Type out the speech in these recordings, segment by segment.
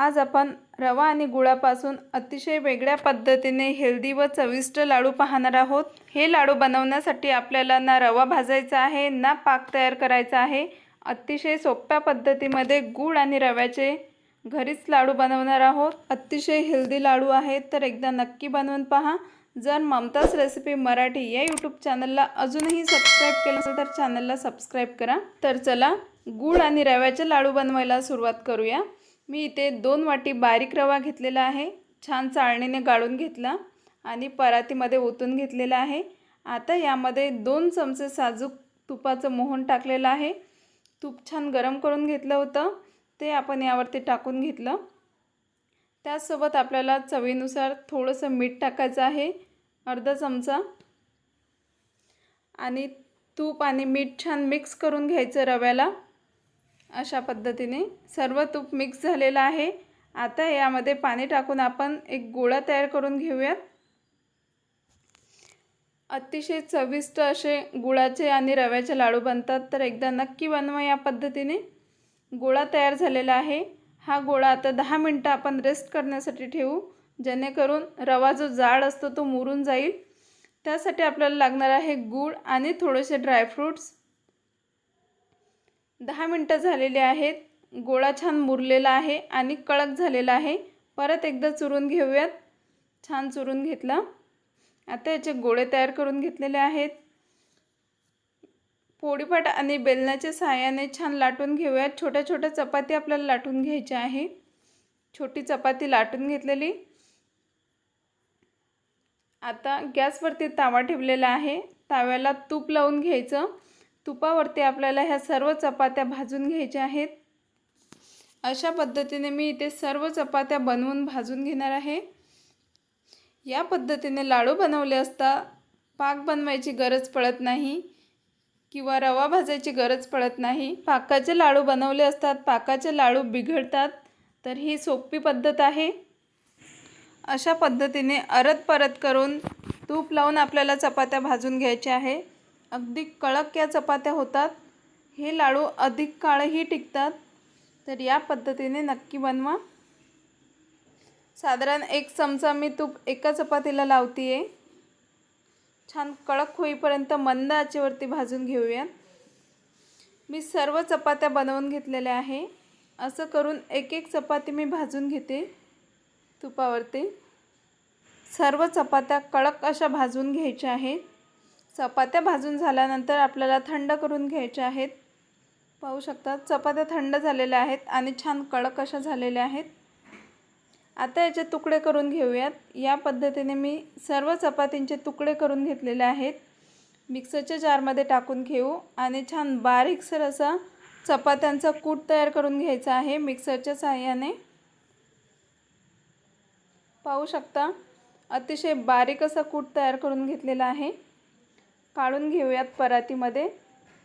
आज आपण रवा आणि गुळापासून अतिशय वेगळ्या पद्धतीने हेल्दी व चविष्ट लाडू पाहणार आहोत. हे लाडू बनवण्यासाठी आपल्याला ना रवा भाजायचा आहे ना पाक तयार करायचा आहे. अतिशय सोप्या पद्धतीमध्ये गूळ आणि रव्याचे घरीच लाडू बनवणार आहोत. अतिशय हेल्दी लाडू आहेत तर एकदा नक्की बनवून पहा. जर ममताज रेसिपी मराठी या यूट्यूब चॅनलला अजूनही सबस्क्राईब केलं असेल तर चॅनलला सबस्क्राईब करा. तर चला गूळ आणि रव्याचे लाडू बनवायला सुरुवात करूया. मी इथे दोन वाटी बारीक रवा घेतलेला आहे छान चाळणीने गाळून घेतला आणि परातीमध्ये ओतून घेतलेला आहे. आता यामध्ये दोन चमचे साजूक तुपाचं मोहन टाकलेलं आहे. तूप छान गरम करून घेतलं होतं ते आपण यावरती टाकून घेतलं. त्याचसोबत आपल्याला चवीनुसार थोडंसं मीठ टाकायचं आहे अर्धा चमचा. आणि तूप आणि मीठ छान मिक्स करून घ्यायचं रव्याला. अशा पद्धतीने सर्व तूप मिक्स झालेलं आहे. आता यामध्ये पाणी टाकून आपण एक गोळा तयार करून घेऊयात. अतिशय चविष्ट असे गुळाचे आणि रव्याचे लाडू बनतात. तर एकदा नक्की बनवा या पद्धतीने. गोळा तयार झालेला आहे. हा गोळा आता दहा मिनटं आपण रेस्ट करण्यासाठी ठेवू. जेणेकरून रवा जो जाड असतो तो मुरून जाईल. त्यासाठी आपल्याला लागणार आहे गूळ आणि थोडेसे ड्रायफ्रूट्स दहा मिनटं झालेली आहेत. गोळा छान मुरलेला आहे आणि कळक झालेला आहे. परत एकदा चुरून घेऊयात. छान चुरून घेतला. आता याचे गोळे तयार करून घेतलेले आहेत. पोळीपाट आणि बेलण्याच्या सहाय्याने छान लाटून घेऊयात. छोट्या छोट्या चपाती आपल्याला लाटून घ्यायच्या आहे. छोटी चपाती लाटून घेतलेली. आता गॅसवरती तावा ठेवलेला आहे. ताव्याला तूप लावून घ्यायचं. तुपावरती आपल्याला ह्या सर्व चपात्या भाजून घ्यायच्या आहेत. अशा पद्धतीने मी इथे सर्व चपात्या बनवून भाजून घेणार आहे. या पद्धतीने लाडू बनवले असता पाक बनवायची गरज पडत नाही किंवा रवा भाजायची गरज पडत नाही. पाकाचे लाडू बनवले असतात पाकाचे लाडू बिघडतात तर ही सोपी पद्धत आहे. अशा पद्धतीने अरत परत करून तूप लावून आपल्याला चपात्या भाजून घ्यायच्या आहे. अगदी कडक या चपात्या होतात. हे लाडू अधिक काळही टिकतात. तर या पद्धतीने नक्की बनवा. साधारण एक चमचा मी तूप एका चपातीला लावते आहे छान कडक होईपर्यंत मंद आचेवरती भाजून घेऊया. मी सर्व चपात्या बनवून घेतलेल्या आहे. असं करून एक एक चपाती मी भाजून घेते तुपावरती. सर्व चपात्या कडक अशा भाजून घ्यायच्या आहेत. चपात्या भाजून झाल्यानंतर आपल्याला थंड करून घ्यायच्या आहेत. पाहू शकता चपात्या थंड झालेल्या आहेत आणि छान कडक अशा झालेल्या आहेत. आता याचे तुकडे करून घेऊयात. या पद्धतीने मी सर्व चपातींचे तुकडे करून घेतलेले आहेत. मिक्सरच्या जारमध्ये टाकून घेऊ आणि छान बारीकसर असा चपात्यांचा कूट तयार करून घ्यायचा आहे मिक्सरच्या साह्याने. पाहू शकता अतिशय बारीक असा कूट तयार करून घेतलेला आहे. काढून घेऊयात परातीमध्ये.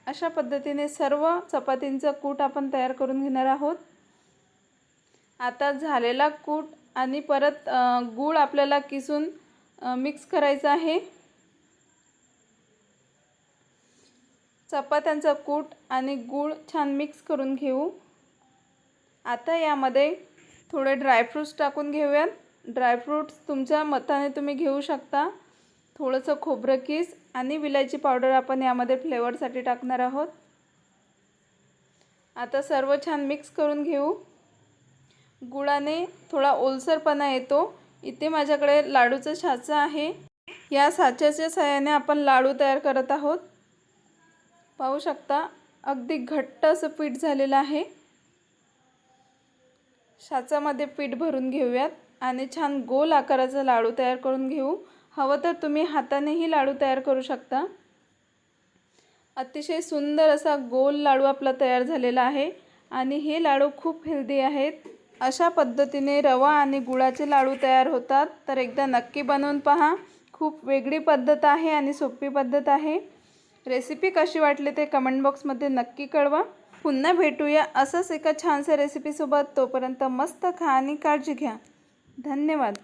अशा पद्धतीने सर्व चपातींचं कूट आपण तयार करून घेणार आहोत. आता झालेला कूट आणि परत गूळ आपल्याला किसून मिक्स करायचं आहे. चपात्यांचा कूट आणि गूळ छान मिक्स करून घेऊ. आता यामध्ये थोडे ड्रायफ्रूट्स टाकून घेऊयात. ड्रायफ्रूट्स तुमच्या मताने तुम्ही घेऊ शकता. थोडंसं खोबरं किस आणि विलायची पावडर आपण यामध्ये फ्लेवरसाठी टाकणार आहोत. आता सर्व छान मिक्स करून घेऊ. गुळाने थोडा ओलसरपणा येतो. इथे माझ्याकडे लाडूचं साचा आहे. या साच्याच्या सहाय्याने आपण लाडू तयार करत आहोत. पाहू शकता अगदी घट्ट असं पीठ झालेलं आहे. साचामध्ये पीठ भरून घेऊयात आणि छान गोल आकाराचा लाडू तयार करून घेऊ. हवं तर तुम्ही हातानेही लाडू तयार करू शकता. अतिशय सुंदर असा गोल लाडू आपला तयार झालेला आहे आणि हे लाडू खूप हेल्दी आहेत. अशा पद्धतीने रवा आणि गुळाचे लाडू तयार होतात. तर एकदा नक्की बनवून पहा. खूप वेगळी पद्धत आहे आणि सोपी पद्धत आहे. रेसिपी कशी वाटली ते कमेंट बॉक्समध्ये नक्की कळवा. पुन्हा भेटूया असंच एका छानशा रेसिपीसोबत तोपर्यंत मस्त खा आणि काळजी घ्या. धन्यवाद.